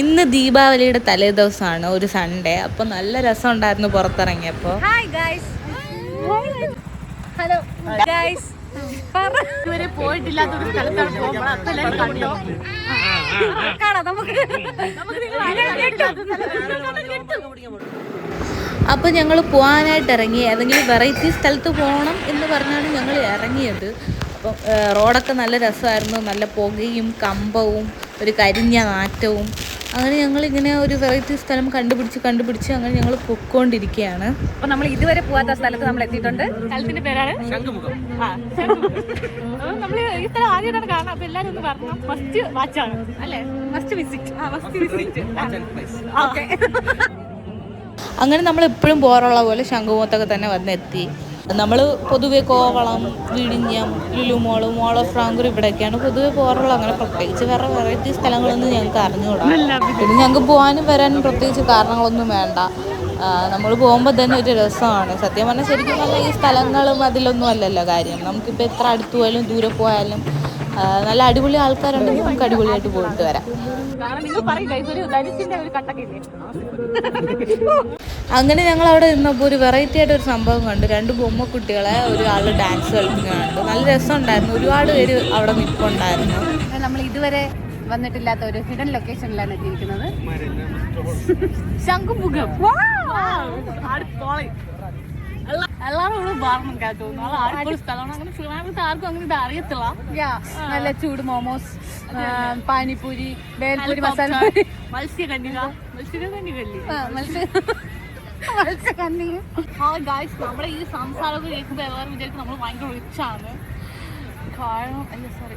ഇന്ന് ദീപാവലിയുടെ തലേ ദിവസമാണ് ഒരു സൺഡേ അപ്പോൾ നല്ല രസമുണ്ടായിരുന്നു പുറത്തിറങ്ങിയപ്പോൾ ഹായ് ഗൈസ് ഹലോ ഗൈസ് ഇതുവരെ പോയിട്ടില്ലാത്ത ഒരു സ്ഥലത്താണ് പോകുമ്പോൾ അപ്പൊ എല്ലാവരും കണ്ടോ. കാണാം നമുക്ക്. നമുക്ക് അപ്പോൾ ഞങ്ങൾ പോകാനായിട്ട് ഇറങ്ങി. ഏതെങ്കിലും വെറൈറ്റി സ്ഥലത്ത് പോകണം എന്ന് പറഞ്ഞാണ് ഞങ്ങൾ ഇറങ്ങിയത്. അപ്പം റോഡൊക്കെ നല്ല രസമായിരുന്നു. നല്ല പുകയും കമ്പവും ഒരു കരിഞ്ഞ നാറ്റവും. അങ്ങനെ ഞങ്ങളിങ്ങനെ ഒരു വെറൈറ്റി സ്ഥലം കണ്ടുപിടിച്ച് കണ്ടുപിടിച്ച് അങ്ങനെ ഞങ്ങൾ പൊക്കോണ്ടിരിക്കുകയാണ് അപ്പൊ നമ്മൾ ഇതുവരെ പോവാത്ത സ്ഥലത്ത് നമ്മൾ എത്തിയിട്ടുണ്ട്. സ്ഥലത്തിന്റെ പേരാണ്. നമ്മൾ ഈ സ്ഥലം ആദ്യമായിട്ടാണ് കാണുന്നത്. അപ്പൊ എല്ലാരും ഒന്ന് പറഞ്ഞു. ഫസ്റ്റ് വാച്ചാണ് അല്ലേ? ഫസ്റ്റ് വിസിറ്റ് ആ ഫസ്റ്റ് വിസിറ്റ് ഓക്കെ അങ്ങനെ നമ്മൾ എപ്പോഴും ബോറുള്ള പോലെ ശംഖുമുഖത്തൊക്കെ തന്നെ വന്നെത്തി. നമ്മൾ പൊതുവെ കോവളം വിഴിഞ്ഞം ലുലുമോൾ മോൾ ഓഫ് ഫ്രാങ്കൂർ ഇവിടെയൊക്കെയാണ് പൊതുവെ പോകാറുള്ളത്. അങ്ങനെ പ്രത്യേകിച്ച് വേറെ വെറൈറ്റി സ്ഥലങ്ങളൊന്നും ഞങ്ങൾക്ക് അറിഞ്ഞുകൂടാ. പിന്നെ ഞങ്ങൾക്ക് പോകാനും വരാനും പ്രത്യേകിച്ച് കാരണങ്ങളൊന്നും വേണ്ട. നമ്മൾ പോകുമ്പോൾ തന്നെ ഒരു രസമാണ്. സത്യം പറഞ്ഞാൽ ശരിക്കും പറഞ്ഞാൽ ഈ സ്ഥലങ്ങളും അതിലൊന്നും അല്ലല്ലോ കാര്യം. നമുക്കിപ്പോൾ എത്ര അടുത്ത് പോയാലും ദൂരെ പോയാലും നല്ല അടിപൊളി ആൾക്കാരുണ്ടെങ്കിൽ നമുക്ക് അടിപൊളിയായിട്ട് പോയിട്ട് വരാം. അങ്ങനെ ഞങ്ങൾ അവിടെ നിന്നപ്പോൾ ഒരു വെറൈറ്റി ആയിട്ട് ഒരു സംഭവം കണ്ടു. രണ്ട് ബൊമ്മ കുട്ടികളെ ഒരാൾ ഡാൻസ് കളിക്കുന്നുണ്ട് കണ്ടു. നല്ല രസമുണ്ടായിരുന്നു. ഒരുപാട് പേര് അവിടെ നിൽപ്പുണ്ടായിരുന്നു നമ്മൾ ഇതുവരെ വന്നിട്ടില്ലാത്ത ഒരു ഹിഡൻ ലൊക്കേഷനിലാണ് എത്തിയിരിക്കുന്നത്. ശംഖുമുഖം. നല്ല ചൂട് മോമോസ് പാനിപൂരി ബേൽപൂരി മസാല മത്സ്യകന്യക മത്സ്യകന്യകല്ലേ മത്സ്യകന്യക ആ ഗായ്സ് നമ്മുടെ ഈ സംസാരമൊക്കെ കേൾക്കുമ്പോൾ എല്ലാവരും വിചാരിക്കും നമ്മൾ ഭയങ്കര റിച്ചാണ് കാരണം അല്ല സോറി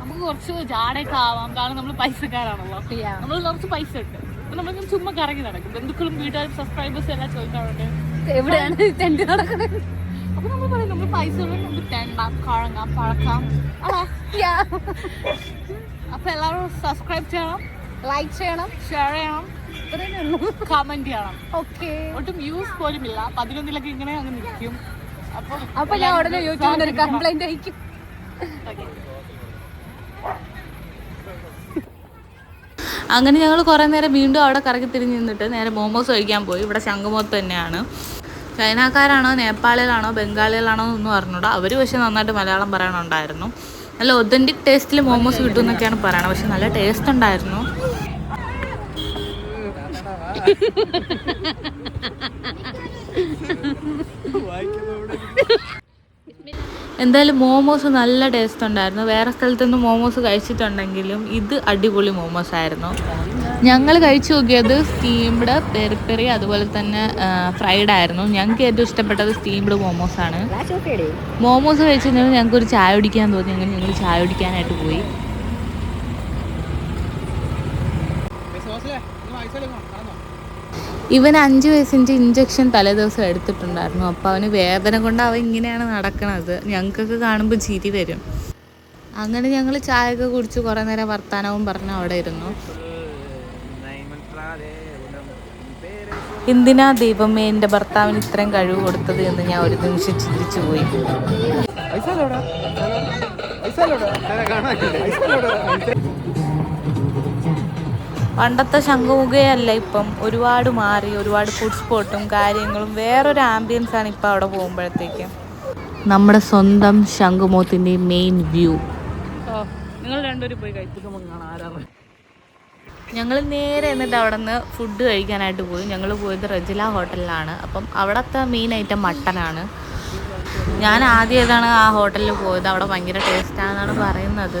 നമുക്ക് കുറച്ച് ജാടയൊക്കെ ആവാം. കാരണം നമ്മൾ പൈസക്കാരാണല്ലോ. നമ്മൾ കുറച്ച് പൈസ ഉണ്ട്. അപ്പൊ നമ്മളിങ്ങനെ ചുമ്മാ കറങ്ങി നടക്കും. ബന്ധുക്കളും വീട്ടുകാരും സബ്സ്ക്രൈബേഴ്സും എല്ലാം ചോദിക്കാറുണ്ട്. എവിടെയാണ് ടെൻഡ് നടക്കുന്നത്? അപ്പൊ നമ്മൾ പറയും നമ്മൾ പൈസ ഉള്ളത് നമുക്ക് തെണ്ടാം കഴങ്ങാം പഴക്കാം ആണോ അപ്പൊ എല്ലാവരും സബ്സ്ക്രൈബ് ചെയ്യണം ലൈക്ക് ചെയ്യണം ഷെയർ ചെയ്യണം. കമന്റ് ചെയ്യണം. ഓക്കെ ഒട്ടും വ്യൂസ് പോലും ഇല്ല പതിനൊന്നിലൊക്കെ ഇങ്ങനെ അങ്ങ് നിൽക്കും. അപ്പൊ അപ്പൊ ഞാൻ ഉടനെ യൂട്യൂബിൽ ഒരു കംപ്ലൈന്റ് അയക്കും. അങ്ങനെ ഞങ്ങൾ കുറേ നേരം വീണ്ടും അവിടെ കറക്കി തിരിഞ്ഞ് നിന്നിട്ട് നേരെ മോമോസ് കഴിക്കാൻ പോയി. ഇവിടെ ശംഖുമുഖത്ത് തന്നെയാണ്. ചൈനക്കാരാണോ നേപ്പാളികളാണോ ബംഗാളികളാണോ എന്നൊന്നും അറിഞ്ഞൂടാ. അവർ പക്ഷേ നന്നായിട്ട് മലയാളം പറയണുണ്ടായിരുന്നു. നല്ല ഒതന്റിക് ടേസ്റ്റിൽ മോമോസ് കിട്ടും എന്നൊക്കെയാണ് പറയണത്. പക്ഷെ നല്ല ടേസ്റ്റ് ഉണ്ടായിരുന്നു. എന്തായാലും മോമോസ് നല്ല ടേസ്റ്റ് ഉണ്ടായിരുന്നു. വേറെ സ്ഥലത്തുനിന്ന് മോമോസ് കഴിച്ചിട്ടുണ്ടെങ്കിലും ഇത് അടിപൊളി മോമോസ് ആയിരുന്നു. ഞങ്ങൾ കഴിച്ചു നോക്കിയത് സ്റ്റീംഡ് പെരിപ്പെറി അതുപോലെ തന്നെ ഫ്രൈഡ് ആയിരുന്നു. ഞങ്ങൾക്ക് ഏറ്റവും ഇഷ്ടപ്പെട്ടത് സ്റ്റീംഡ് മോമോസ് ആണ് മോമോസ് കഴിച്ചു ഞങ്ങൾക്ക് ഒരു ചായ കുടിക്കാൻ തോന്നി. അങ്ങനെ ഞങ്ങൾ ചായ കുടിക്കാനായിട്ട് പോയി. ഇവൻ അഞ്ച് വയസ്സിന്റെ ഇഞ്ചക്ഷൻ തലേദിവസം എടുത്തിട്ടുണ്ടായിരുന്നു. അപ്പോൾ അവന് വേദന കൊണ്ട് അവൻ ഇങ്ങനെയാണ് നടക്കണത്. ഞങ്ങൾക്കൊക്കെ കാണുമ്പോൾ ചിരി വരും. അങ്ങനെ ഞങ്ങൾ ചായയൊക്കെ കുടിച്ച് കുറേ നേരം വർത്തമാനവും പറഞ്ഞ് അവിടെ ഇരുന്നു. എന്തിനാ ദൈവമേ എന്റെ ഭർത്താവിന് ഇത്രയും കഴിവ് കൊടുത്തത് എന്ന് ഞാൻ ഒരു നിമിഷം ചിന്തിച്ചു പോയി. പണ്ടത്തെ ശംഖുമുഖയല്ല ഇപ്പം. ഒരുപാട് മാറി ഒരുപാട് ഫുഡ് സ്പോട്ടും കാര്യങ്ങളും വേറൊരു ആംബിയൻസ് ആണ് ഇപ്പം അവിടെ പോകുമ്പോഴത്തേക്ക്. നമ്മുടെ സ്വന്തം ശംഖുമുഖത്തിന്റെ മെയിൻ വ്യൂ നിങ്ങൾ രണ്ടുപേരും പോയി കഴിച്ചിട്ട് ഞങ്ങൾ നേരെ എന്നിട്ട് അവിടെ നിന്ന് ഫുഡ് കഴിക്കാനായിട്ട് പോയി. ഞങ്ങൾ പോയത് റജില ഹോട്ടലിലാണ്. അപ്പം അവിടുത്തെ മെയിൻ ഐറ്റം മട്ടനാണ് ഞാൻ ആദ്യം ഏതാണ് ആ ഹോട്ടലിൽ പോയത്? അവിടെ ഭയങ്കര ടേസ്റ്റാണെന്നാണ് പറയുന്നത്.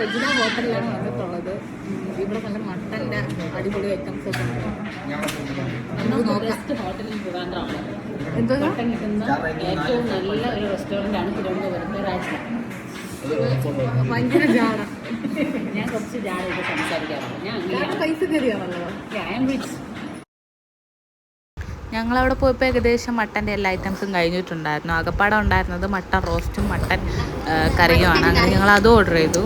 റജില ഹോട്ടലിലാണ് വന്നിട്ടുള്ളത് ഇവിടെ നല്ല മട്ടന്റെ അടിപൊളി ഐറ്റംസ് ഒക്കെ ഉണ്ട്. നമുക്ക് നോക്കാം. എന്തോ ഏറ്റവും നല്ല ഒരു റെസ്റ്റോറന്റ് ആണ് തിരുവനന്തപുരത്ത് രാജ്യം ഭയങ്കര ജാട. ഞാൻ കുറച്ച് ജാടയൊക്കെ സംസാരിക്കാറുണ്ട്. ഞാൻ പൈസ കയറിയാണല്ലോ. ഞങ്ങളവിടെ പോയപ്പോൾ ഏകദേശം മട്ടന്റെ എല്ലാ ഐറ്റംസും കഴിഞ്ഞിട്ടുണ്ടായിരുന്നു. അകപ്പാടം ഉണ്ടായിരുന്നത് മട്ടൻ റോസ്റ്റും മട്ടൻ കറിയുമാണ്. അങ്ങനെ ഞങ്ങൾ അത് ഓർഡർ ചെയ്തു.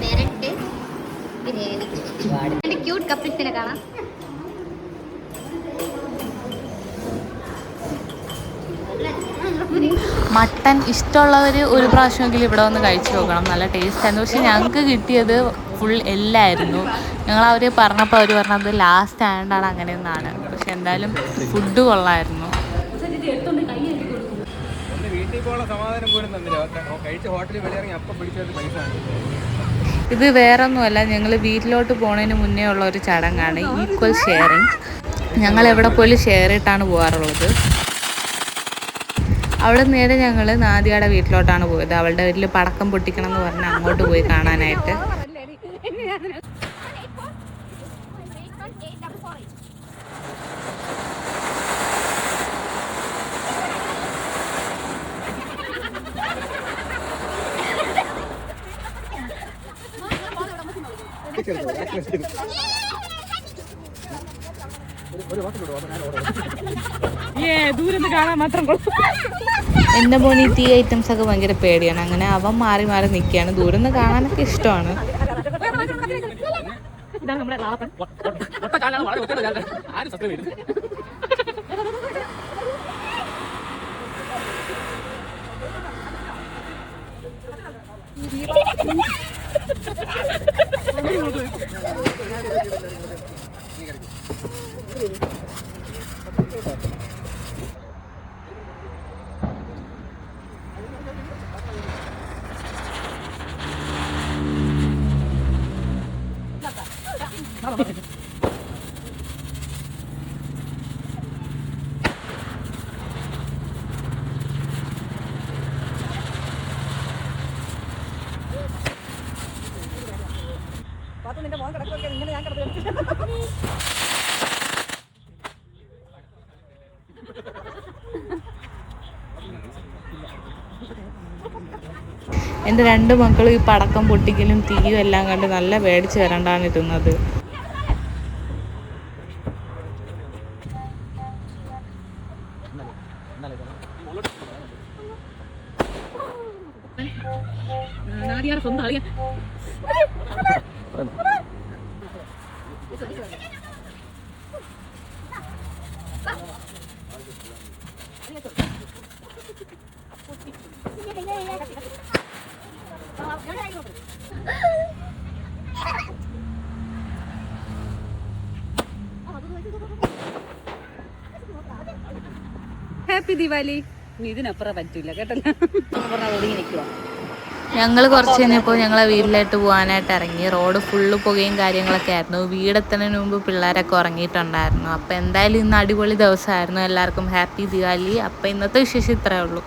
ബിരിയാണി ക്യൂട്ട് കപ്പിൾസിനെ കാണാം. മട്ടൻ ഇഷ്ടമുള്ളവർ ഒരു പ്രാവശ്യമെങ്കിലും ഇവിടെ വന്ന് കഴിച്ചു നോക്കണം. നല്ല ടേസ്റ്റ് ആയിരുന്നു. പക്ഷെ ഞങ്ങൾക്ക് കിട്ടിയത് ഫുൾ എല്ലായിരുന്നു ഞങ്ങൾ അവർ പറഞ്ഞപ്പോൾ അവർ പറഞ്ഞത് ലാസ്റ്റ് ആയതുകൊണ്ടാണ് അങ്ങനെയെന്നാണ് പക്ഷെ എന്തായാലും ഫുഡ് കൊള്ളായിരുന്നു. ഒന്ന് വീട്ടിൽ പോകാൻ സമാധാനം പോലും തന്നില്ല കഴിച്ച ഹോട്ടലിൽ വെളിയിറങ്ങി അപ്പം പിടിച്ചത് പൈസ ഇത് വേറൊന്നുമല്ല ഞങ്ങൾ വീട്ടിലോട്ട് പോണതിന് മുന്നേ ഉള്ള ഒരു ചടങ്ങാണ് ഈക്വൽ ഷെയറിങ് ഞങ്ങൾ എവിടെ പോലും ഷെയർ ഇട്ടാണ് പോകാറുള്ളത്. അവിടെ നേരെ ഞങ്ങൾ നാദിയുടെ വീട്ടിലോട്ടാണ് പോയത്. അവളുടെ വീട്ടിൽ പടക്കം പൊട്ടിക്കണം എന്ന് പറഞ്ഞ് അങ്ങോട്ട് പോയി കാണാനായിട്ട്. എന്റെ മോനി തീ ടീ ഐറ്റംസ് ഒക്കെ ഭയങ്കര പേടിയാണ്. അങ്ങനെ അവൻ മാറി മാറി നിൽക്കുകയാണ് ദൂരം നിന്ന് കാണാനൊക്കെ ഇഷ്ടമാണ്. ആരും സബ്സ്ക്രൈബ് ചെയ്തു എന്റെ രണ്ട് മക്കളും ഈ പടക്കം പൊട്ടിക്കലും തീയും എല്ലാം കണ്ട് നല്ല പേടിച്ച് വരണ്ടാണ് ഇരുന്നത് സ്വന്തം അളിയ ഹാപ്പി ദിവാലി ഇതിനപ്പുറം പറ്റൂല കേട്ടല്ലോ ഒതുങ്ങി നിൽക്കുക ഞങ്ങൾ കുറച്ച് കഴിഞ്ഞപ്പോൾ ഞങ്ങളെ വീട്ടിലോട്ട് പോകാനായിട്ട് ഇറങ്ങി. റോഡ് ഫുള്ള് പുകയും കാര്യങ്ങളൊക്കെ ആയിരുന്നു. വീടെത്തുന്നതിന് മുമ്പ് പിള്ളേരൊക്കെ ഉറങ്ങിയിട്ടുണ്ടായിരുന്നു. അപ്പോൾ എന്തായാലും ഇന്ന് അടിപൊളി ദിവസമായിരുന്നു. എല്ലാവർക്കും ഹാപ്പി ദിവാലി. അപ്പോൾ ഇന്നത്തെ വിശേഷം ഇത്രയേ ഉള്ളൂ.